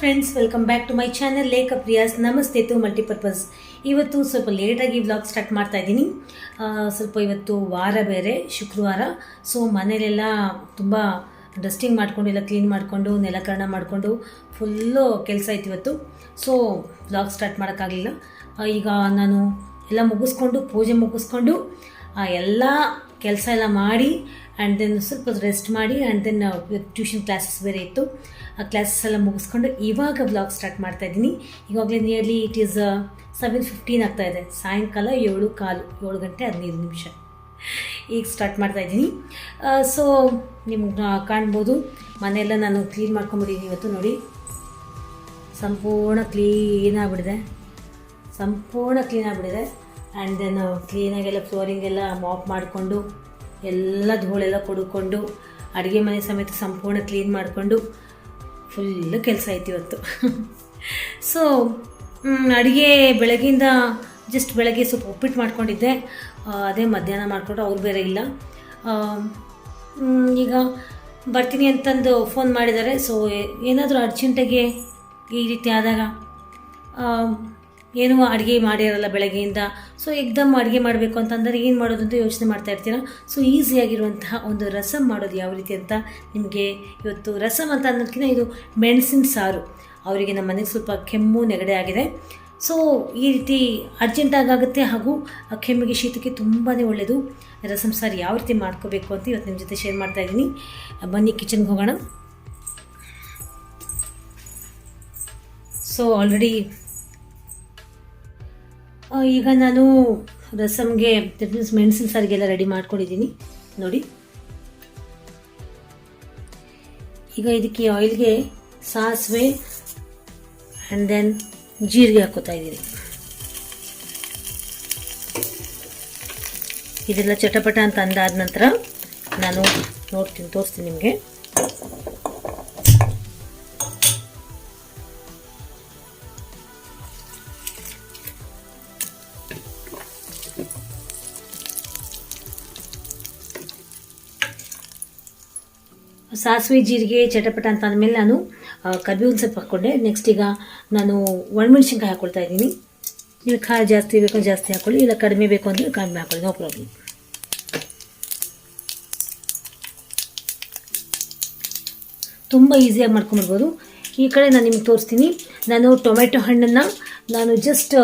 Friends welcome back to my channel Lekha Priya's ನಮಸ್ತೆ ತು multipurpose ಇವತ್ತು ಸ್ವಲ್ಪ ಲೇಟಾಗಿ ವ್ಲಾಗ್ ಸ್ಟಾರ್ಟ್ ಮಾಡ್ತಾ ಇದ್ದೀನಿ. ಸ್ವಲ್ಪ ಇವತ್ತು ವಾರ ಬೇರೆ, ಶುಕ್ರವಾರ. ಸೊ ಮನೇಲೆಲ್ಲ ತುಂಬ ಡಸ್ಟಿಂಗ್ ಮಾಡಿಕೊಂಡು, ಎಲ್ಲ ಕ್ಲೀನ್ ಮಾಡಿಕೊಂಡು, ನೆಲಕರಣ ಮಾಡಿಕೊಂಡು ಫುಲ್ಲು ಕೆಲಸ ಇತ್ತು ಇವತ್ತು. ಸೊ ವ್ಲಾಗ್ ಸ್ಟಾರ್ಟ್ ಮಾಡೋಕ್ಕಾಗಲಿಲ್ಲ. ಈಗ ನಾನು ಎಲ್ಲ ಮುಗಿಸ್ಕೊಂಡು, ಪೂಜೆ ಮುಗಿಸ್ಕೊಂಡು ಆ ಎಲ್ಲ ಕೆಲಸ ಎಲ್ಲ ಮಾಡಿ ಆ್ಯಂಡ್ ದೆನ್ ಸ್ವಲ್ಪ ರೆಸ್ಟ್ ಮಾಡಿ ಆ್ಯಂಡ್ ದೆನ್ ಟ್ಯೂಷನ್ ಕ್ಲಾಸಸ್ ಬೇರೆ ಇತ್ತು. ಆ ಕ್ಲಾಸಸ್ ಎಲ್ಲ ಮುಗಿಸ್ಕೊಂಡು ಇವಾಗ ಬ್ಲಾಗ್ ಸ್ಟಾರ್ಟ್ ಮಾಡ್ತಾ ಇದ್ದೀನಿ. ಇವಾಗಲೇ nearly it is seven fifteen ಇದೆ. ಸಾಯಂಕಾಲ ಏಳು ಕಾಲು, ಏಳು ಗಂಟೆ ಹದಿನೈದು ನಿಮಿಷ. ಈಗ ಸ್ಟಾರ್ಟ್ ಮಾಡ್ತಾ ಇದ್ದೀನಿ. ಸೊ ನಿಮ್ಗೆ ಕಾಣ್ಬೋದು. ಮನೆಯೆಲ್ಲ ನಾನು ಕ್ಲೀನ್ ಮಾಡ್ಕೊಂಬಿಟ್ಟಿದ್ದೀನಿ ಇವತ್ತು ನೋಡಿ. ಸಂಪೂರ್ಣ ಕ್ಲೀನ್ ಆಗಿಬಿಡಿದೆ ಸಂಪೂರ್ಣ ಕ್ಲೀನ್ ಆಗಿಬಿಟ್ಟಿದೆ. ಆ್ಯಂಡ್ ದೆನ್ ಕ್ಲೀನಾಗೆಲ್ಲ ಫ್ಲೋರಿಂಗೆಲ್ಲ ಮಾಪ್ ಮಾಡಿಕೊಂಡು, ಎಲ್ಲ ಧೂಳೆಲ್ಲ ಕೊಡ್ಕೊಂಡು, ಅಡುಗೆ ಮನೆ ಸಮೇತ ಸಂಪೂರ್ಣ ಕ್ಲೀನ್ ಮಾಡಿಕೊಂಡು ಫುಲ್ಲು ಕೆಲಸ ಆಯ್ತು ಇವತ್ತು. ಸೊ ಅಡುಗೆ ಬೆಳಗ್ಗಿಂದ ಜಸ್ಟ್ ಬೆಳಗ್ಗೆ ಸ್ವಲ್ಪ ಉಪ್ಪಿಟ್ಟು ಮಾಡ್ಕೊಂಡಿದ್ದೆ. ಅದೇ ಮಧ್ಯಾಹ್ನ ಮಾಡಿಕೊಂಡು ಅವ್ರು ಬೇರೆ ಇಲ್ಲ. ಈಗ ಬರ್ತೀನಿ ಅಂತಂದು ಫೋನ್ ಮಾಡಿದ್ದಾರೆ. ಸೊ ಏನಾದರೂ ಅರ್ಜೆಂಟಾಗಿ ಈ ರೀತಿ ಆದಾಗ ಏನೂ ಅಡುಗೆ ಮಾಡಿರಲ್ಲ ಬೆಳಗ್ಗೆಯಿಂದ. ಸೊ ಎಕ್ದಮ್ ಅಡುಗೆ ಮಾಡಬೇಕು ಅಂತಂದರೆ ಏನು ಮಾಡೋದು ಅಂತ ಯೋಚನೆ ಮಾಡ್ತಾ ಇರ್ತೀರ? ಸೊ ಈಸಿಯಾಗಿರುವಂತಹ ಒಂದು ರಸಮ್ ಮಾಡೋದು ಯಾವ ರೀತಿ ಅಂತ ನಿಮಗೆ ಇವತ್ತು ರಸಮ್ ಅಂತ ಅನ್ನೋದಕ್ಕಿಂತ ಇದು ಮೆಣಸಿನ ಸಾರು. ಅವರಿಗೆ ನಮ್ಮ ಮನೆಗೆ ಸ್ವಲ್ಪ ಕೆಮ್ಮು ನೆಗಡೆ ಆಗಿದೆ. ಸೊ ಈ ರೀತಿ ಅರ್ಜೆಂಟಾಗುತ್ತೆ ಹಾಗೂ ಕೆಮ್ಮಿಗೆ ಶೀತಕ್ಕೆ ತುಂಬಾ ಒಳ್ಳೆಯದು ರಸಮ್ ಸಾರು ಯಾವ ರೀತಿ ಮಾಡ್ಕೋಬೇಕು ಅಂತ ಇವತ್ತು ನಿಮ್ಮ ಜೊತೆ ಶೇರ್ ಮಾಡ್ತಾ ಇದ್ದೀನಿ. ಬನ್ನಿ ಕಿಚನ್ಗೆ ಹೋಗೋಣ. ಸೊ ಆಲ್ರೆಡಿ ಈಗ ನಾನು ರಸಮ್ಗೆ ಮೆಣಸಿನ ಸಾರಿಗೆಲ್ಲ ರೆಡಿ ಮಾಡ್ಕೊಂಡಿದ್ದೀನಿ. ನೋಡಿ. ಈಗ ಇದಕ್ಕೆ ಆಯಿಲ್ಗೆ ಸಾಸಿವೆ ಆ್ಯಂಡ್ ದೆನ್ ಜೀರಿಗೆ ಹಾಕೋತಾ ಇದ್ದೀನಿ. ಇದೆಲ್ಲ ಚಟಪಟ ಅಂತ ಅಂದಾದ ನಂತರ ನಾನು ನೋಡ್ತೀನಿ, ತೋರಿಸ್ತೀನಿ ನಿಮಗೆ. ಸಾಸಿವೆ ಜೀರಿಗೆ, ಚಟಪಟ ಅಂತ ಅಂದಮೇಲೆ ನಾನು ಕರಿಬೇವಿನ ಸೊಪ್ಪು ಹಾಕ್ಕೊಂಡೆ. ನೆಕ್ಸ್ಟ್ ಈಗ ನಾನು ಒಣಮೆಣ್ಸಿನ್ಕಾಯಿ ಹಾಕ್ಕೊಳ್ತಾ ಇದ್ದೀನಿ. ನೀವು ಖಾರ ಜಾಸ್ತಿ ಬೇಕು ಜಾಸ್ತಿ ಹಾಕ್ಕೊಳ್ಳಿ ಇಲ್ಲ ಕಡಿಮೆ ಬೇಕು ಅಂದರೆ ಕಡಿಮೆ ಹಾಕೊಳ್ಳಿ ನೋ ಪ್ರಾಬ್ಲಮ್ ತುಂಬ ಈಸಿಯಾಗಿ ಮಾಡ್ಕೊಂಬಿಡ್ಬೋದು ಈ ಕಡೆ ನಾನು ನಿಮ್ಗೆ ತೋರಿಸ್ತೀನಿ. ನಾನು ಟೊಮೆಟೊ ಹಣ್ಣನ್ನು ನಾನು ಜಸ್ಟ್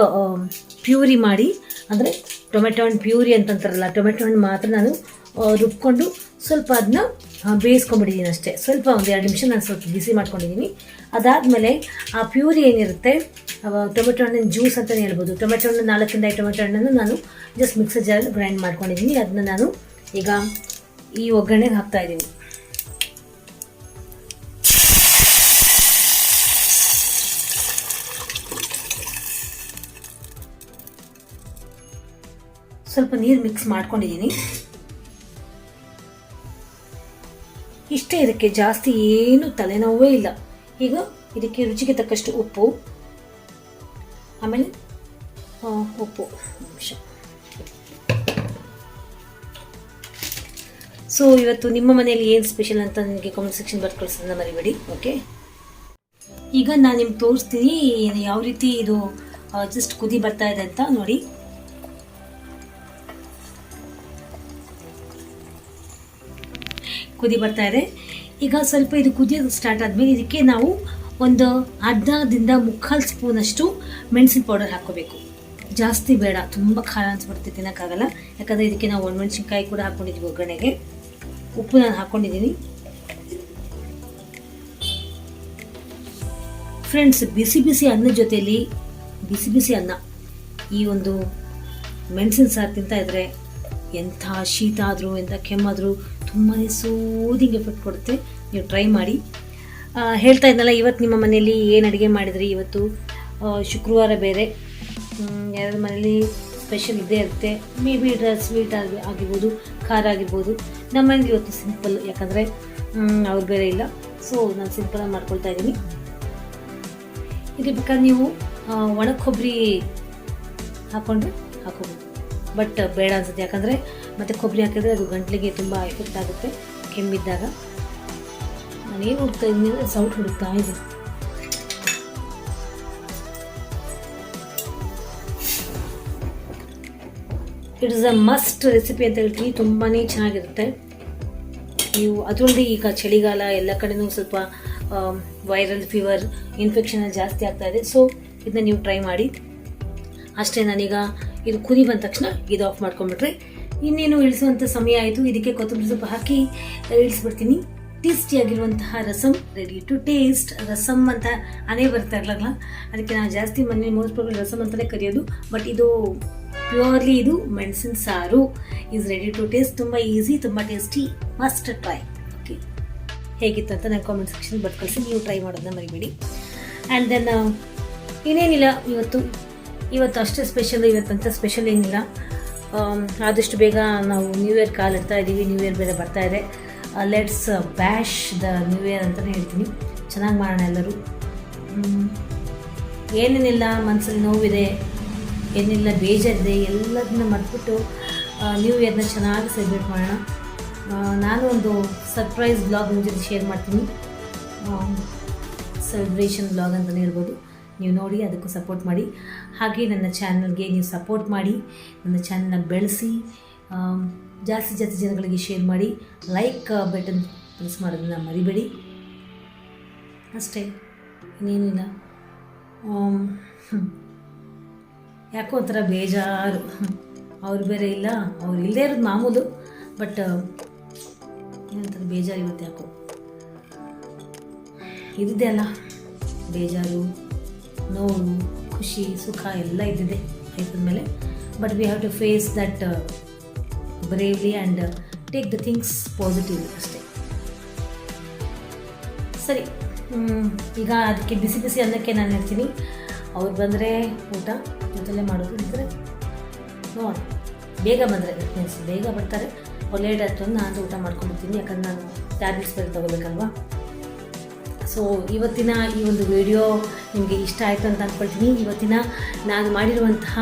ಪ್ಯೂರಿ ಮಾಡಿ, ಅಂದರೆ ಟೊಮೆಟೊ ಹಣ್ಣು ಪ್ಯೂರಿ ಅಂತಂತಾರಲ್ಲ ಟೊಮೆಟೊ ಹಣ್ಣು ಮಾತ್ರ ನಾನು ರುಬ್ಕೊಂಡು ಸ್ವಲ್ಪ ಅದನ್ನ ಬೇಯಿಸ್ಕೊಂಡ್ಬಿಟ್ಟಿದ್ದೀನಿ ಅಷ್ಟೇ. ಸ್ವಲ್ಪ ಒಂದು ಎರಡು ನಿಮಿಷ ನಾನು ಸ್ವಲ್ಪ ಬಿಸಿ ಮಾಡ್ಕೊಂಡಿದ್ದೀನಿ ಅದಾದಮೇಲೆ ಆ ಪ್ಯೂರಿ ಏನಿರುತ್ತೆ ಟೊಮೆಟೊ ಹಣ್ಣಿನ ಜ್ಯೂಸ್ ಅಂತಲೇ ಹೇಳ್ಬೋದು. ಟೊಮೆಟೊ ಹಣ್ಣು ನಾಲ್ಕರಿಂದ ಐದು ಟೊಮೆಟೊ ಹಣ್ಣನ್ನು ನಾನು ಜಸ್ಟ್ ಮಿಕ್ಸರ್ ಜಾರಲ್ಲಿ ಗ್ರೈಂಡ್ ಮಾಡ್ಕೊಂಡಿದ್ದೀನಿ ಅದನ್ನ ನಾನು ಈಗ ಈ ಒಗ್ಗರಣೆಗೆ ಹಾಕ್ತಾ ಇದ್ದೀನಿ ಸ್ವಲ್ಪ ನೀರು ಮಿಕ್ಸ್ ಮಾಡ್ಕೊಂಡಿದ್ದೀನಿ ಇಷ್ಟೇ ಇದಕ್ಕೆ ಜಾಸ್ತಿ ಏನು ತಲೆನೋವೇ ಇಲ್ಲ. ಈಗ ಇದಕ್ಕೆ ರುಚಿಗೆ ತಕ್ಕಷ್ಟು ಉಪ್ಪು. ಆಮೇಲೆ ಉಪ್ಪು. ಸೊ ಇವತ್ತು ನಿಮ್ಮ ಮನೆಯಲ್ಲಿ ಏನು ಸ್ಪೆಷಲ್ ಅಂತ ನನಗೆ ಕಾಮೆಂಟ್ ಸೆಕ್ಷನ್ ಬರ್ದು ಕಳಿಸೋದನ್ನ ಮರಿಬೇಡಿ ಓಕೆ ಈಗ ನಾನು ನಿಮ್ಗೆ ತೋರಿಸ್ತೀನಿ ಯಾವ ರೀತಿ ಇದು ಜಸ್ಟ್ ಕುದಿ ಬರ್ತಾ ಇದೆ ಅಂತ ನೋಡಿ. ಕುದಿ ಬರ್ತಾ ಇದೆ. ಈಗ ಸ್ವಲ್ಪ ಇದು ಕುದಿಯೋದು ಸ್ಟಾರ್ಟ್ ಆದಮೇಲೆ ಇದಕ್ಕೆ ನಾವು ಒಂದು ಅರ್ಧದಿಂದ ಮುಕ್ಕಾಲು ಸ್ಪೂನಷ್ಟು ಮೆಣಸಿನ ಪೌಡರ್ ಹಾಕ್ಕೋಬೇಕು. ಜಾಸ್ತಿ ಬೇಡ, ತುಂಬ ಖಾರ ಅನ್ಸ್ಬಿಡುತ್ತೆ, ತಿನ್ನೋಕ್ಕಾಗಲ್ಲ. ಯಾಕಂದರೆ ಇದಕ್ಕೆ ನಾವು ಒಣಮೆಣಸಿನ್ಕಾಯಿ ಕೂಡ ಹಾಕ್ಕೊಂಡಿದ್ವಿ ಒಗ್ಗರಣೆಗೆ. ಉಪ್ಪು ನಾನು ಹಾಕ್ಕೊಂಡಿದ್ದೀನಿ ಫ್ರೆಂಡ್ಸ್ ಬಿಸಿ ಬಿಸಿ ಅನ್ನದ ಜೊತೆಯಲ್ಲಿ ಬಿಸಿ ಬಿಸಿ ಅನ್ನ, ಈ ಒಂದು ಮೆಣಸಿನ ಸಾರು ತಿಂತಾ ಇದ್ರೆ ಎಂಥ ಶೀತ ಆದರೂ, ಎಂಥ ಕೆಮ್ಮಾದರೂ ತುಂಬಾ ಸೂದಿಂಗ್ ಎಫೆಕ್ಟ್ ಕೊಡುತ್ತೆ. ನೀವು ಟ್ರೈ ಮಾಡಿ. ಹೇಳ್ತಾ ಇದ್ನಲ್ಲ ಇವತ್ತು ನಿಮ್ಮ ಮನೆಯಲ್ಲಿ ಏನು ಅಡುಗೆ ಮಾಡಿದ್ರಿ? ಇವತ್ತು ಶುಕ್ರವಾರ ಬೇರೆ. ಯಾರ ಮನೇಲಿ ಸ್ಪೆಷಲ್ ಇದ್ದೇ ಇರುತ್ತೆ. ಮೇ ಬಿ ಸ್ವೀಟ್ ಆಗಿ, ಆಗಿರ್ಬೋದು, ಖಾರ ಆಗಿರ್ಬೋದು. ನಮ್ಮ ಮನೇಲಿ ಇವತ್ತು ಸಿಂಪಲ್ ಯಾಕಂದರೆ ಅವ್ರು ಬೇರೆ ಇಲ್ಲ. ಸೊ ನಾನು ಸಿಂಪಲಾಗಿ ಮಾಡ್ಕೊಳ್ತಾ ಇದ್ದೀನಿ. ಇದಕ್ಕೆ ಬೇಕಾದ್ರೆ ನೀವು ಒಣ ಕೊಬ್ಬರಿ ಹಾಕ್ಕೊಂಡು ಹಾಕೋಬೋದು. ಬಟ್ ಬೇಡ ಅನ್ಸುತ್ತೆ. ಯಾಕಂದರೆ ಮತ್ತೆ ಕೊಬ್ಬರಿ ಹಾಕಿದ್ರೆ ಅದು ಗಂಟ್ಲಿಗೆ ತುಂಬ ಎಫೆಕ್ಟ್ ಆಗುತ್ತೆ ಕೆಮ್ಮಿದ್ದಾಗ. ನಾನೇನು ಹುಡುಕ್ತಾ ಇದ್ದೀನಿ ಸೌಟ್ ಹುಡುಕ್ತಾ ಇದೆ. It is a must recipe ಅಂತ ಹೇಳ್ತೀನಿ. ತುಂಬಾ ಚೆನ್ನಾಗಿರುತ್ತೆ. ನೀವು ಅದರಲ್ಲಿ ಈಗ ಚಳಿಗಾಲ ಎಲ್ಲ ಕಡೆನೂ ಸ್ವಲ್ಪ ವೈರಲ್ ಫೀವರ್ ಇನ್ಫೆಕ್ಷನ್ ಜಾಸ್ತಿ ಆಗ್ತಾ ಇದೆ. ಸೊ ಇದನ್ನ ನೀವು ಟ್ರೈ ಮಾಡಿ. ಅಷ್ಟೇ ನಾನೀಗ ಇದು ಕುದಿ ಬಂದ ತಕ್ಷಣ ಇದು ಆಫ್ ಮಾಡ್ಕೊಂಡ್ಬಿಟ್ರಿ. ಇನ್ನೇನು ಇಳಿಸುವಂಥ ಸಮಯ ಆಯಿತು. ಇದಕ್ಕೆ ಕೊತ್ತಂಬರಿ ಸೊಪ್ಪು ಹಾಕಿ ಇಳಿಸ್ಬಿಡ್ತೀನಿ. ಟೇಸ್ಟಿಯಾಗಿರುವಂತಹ rasam ready to taste rasam ಅಂತ ಅನೇ ಬರ್ತಾ ಇರಲ್ಲ ಅದಕ್ಕೆ ನಾನು ಜಾಸ್ತಿ ಮನೆ ಮೋಸ್ಟ್ ಪ್ರಾಬ್ಲಮ್ ರಸಮ್ ಅಂತಲೇ ಕರೆಯೋದು. ಬಟ್ ಇದು ಪ್ಯೂರ್ಲಿ ಇದು ಮೆಣಸಿನ ಸಾರು. ಈಸ್ ರೆಡಿ ಟು ಟೇಸ್ಟ್ ತುಂಬ ಈಸಿ ತುಂಬ ಟೇಸ್ಟಿ ಮಸ್ಟ್ ಟ್ರೈ ಓಕೆ ಹೇಗಿತ್ತು ಅಂತ ನಾನು ಕಾಮೆಂಟ್ ಸೆಕ್ಷನ್ ಬರ್ಕೊಳ್ಸಿ ಕಳಿಸಿ. ನೀವು ಟ್ರೈ ಮಾಡೋದನ್ನ ಮರಿಬೇಡಿ. ಆ್ಯಂಡ್ ದೆನ್ ಇನ್ನೇನಿಲ್ಲ ಇವತ್ತು. ಇವತ್ತು ಅಷ್ಟೇ ಸ್ಪೆಷಲ್ ಇವತ್ತಂತ ಸ್ಪೆಷಲ್ ಏನಿಲ್ಲ. ಆಮ್, ಆದಷ್ಟು ಬೇಗ ನಾವು ನ್ಯೂ ಇಯರ್ ಕಾಲಿಡ್ತಾ ಇದ್ದೀವಿ ನ್ಯೂ ಇಯರ್ ಬೇರೆ ಬರ್ತಾ ಇದೆ. Let's bash the new year ಅಂತಲೇ ಹೇಳ್ತೀನಿ. ಚೆನ್ನಾಗಿ ಮಾಡೋಣ ಎಲ್ಲರೂ. ಏನೇನಿಲ್ಲ ಮನಸ್ಸಲ್ಲಿ ನೋವಿದೆ ಏನಿಲ್ಲ ಬೇಜಾರಿದೆ ಎಲ್ಲದನ್ನ ಮರ್ತ್ಬಿಟ್ಟು ನ್ಯೂ ಇಯರ್ನ ಚೆನ್ನಾಗಿ ಸೆಲೆಬ್ರೇಟ್ ಮಾಡೋಣ. ನಾನು ಒಂದು ಸರ್ಪ್ರೈಸ್ ಬ್ಲಾಗ್ ನಿಮ್ಮ ಜೊತೆ ಶೇರ್ ಮಾಡ್ತೀನಿ. ಸೆಲೆಬ್ರೇಷನ್ ಬ್ಲಾಗ್ ಅಂತಲೇ ಹೇಳ್ಬೋದು. ನೀವು ನೋಡಿ, ಅದಕ್ಕೂ ಸಪೋರ್ಟ್ ಮಾಡಿ. ಹಾಗೆ ನನ್ನ ಚಾನಲ್ಗೆ ನೀವು ಸಪೋರ್ಟ್ ಮಾಡಿ, ನನ್ನ ಚಾನಲ್ನ ಬೆಳೆಸಿ ಜಾಸ್ತಿ ಜಾಸ್ತಿ ಜನಗಳಿಗೆ ಶೇರ್ ಮಾಡಿ ಲೈಕ್ ಬಟನ್ ಪ್ರೆಸ್ ಮಾಡೋದನ್ನ ಮರಿಬೇಡಿ. ಅಷ್ಟೇ, ಇನ್ನೇನಿಲ್ಲ. ಯಾಕೋ ಒಂಥರ ಬೇಜಾರು. ಅವ್ರು ಬೇರೆ ಇಲ್ಲ, ಅವ್ರು ಇಲ್ಲದೇ ಇರೋದು ಮಾಮೂಲು ಬಟ್ ಏನಂತಾರೆ ಬೇಜಾರು ಇವತ್ತು ಯಾಕೋ. ಇದ್ದಿದ್ದೆ ಅಲ್ಲ, ಬೇಜಾರು. ನೋವು, ಖುಷಿ, ಸುಖ ಎಲ್ಲ ಇದ್ದಿದೆ ಲೈಫ್ ಮೇಲೆ. But we have to face that bravely and take the things positively ಅಷ್ಟೇ. ಸರಿ ಈಗ ಅದಕ್ಕೆ ಬಿಸಿ ಬಿಸಿ ಅನ್ನಕ್ಕೆ ನಾನು ಹೇಳ್ತೀನಿ. ಅವ್ರು ಬಂದರೆ ಊಟ ಮೊದಲೇ ಮಾಡೋದು ಅಂದರೆ ನೋಡಿ, ಬೇಗ ಬಂದರೆ ಮೀನ್ಸ್ ಬೇಗ ಬರ್ತಾರೆ. ಅವ್ರು ಲೇಟ್ ನಾನು ಊಟ ಮಾಡ್ಕೊಂಡಿರ್ತೀನಿ ಯಾಕಂದ್ರೆ ನಾನು ಟ್ಯಾಬ್ಲೆಟ್ಸ್ ಬೇರೆ ತೊಗೋಬೇಕಲ್ವಾ? ಸೊ ಇವತ್ತಿನ ಈ ಒಂದು ವಿಡಿಯೋ ನಿಮಗೆ ಇಷ್ಟ ಆಯಿತು ಅಂತ ಅಂದ್ಕೊಳ್ತೀನಿ ಇವತ್ತಿನ ನಾನು ಮಾಡಿರುವಂತಹ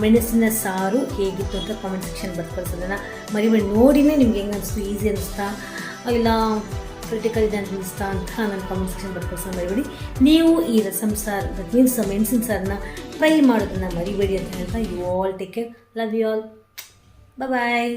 ಮೆಣಸಿನ ಸಾರು ಹೇಗಿತ್ತು ಅಂತ ಕಾಮೆಂಟ್ ಸೆಕ್ಷನ್ ಬರ್ಕೊಳ್ಸೋದನ್ನು ಮರಿಬೇಡಿ ನೋಡಿನೇ ನಿಮ್ಗೆ ಹೆಂಗೆ ಅನಿಸ್ತು ಈಸಿ ಅನಿಸ್ತಾ, ಇಲ್ಲ ಕ್ರಿಟಿಕಲ್ ಇದೆ ಅಂತ ಅನಿಸ್ತಾ ಅಂತ ನನ್ನ ಕಾಮೆಂಟ್ ಸೆಕ್ಷನ್ ಬರ್ಕೊಳ್ಸೋದು ಮರಿಬೇಡಿ ನೀವು ಈ ರಸಮ್ ಸಾರು ದಟ್ ಮೀನ್ಸ್ ಮೆಣಸಿನ ಸಾರನ್ನ ಟ್ರೈ ಮಾಡೋದನ್ನು ಮರಿಬೇಡಿ ಅಂತ ಹೇಳ್ತಾ you all take care love you all bye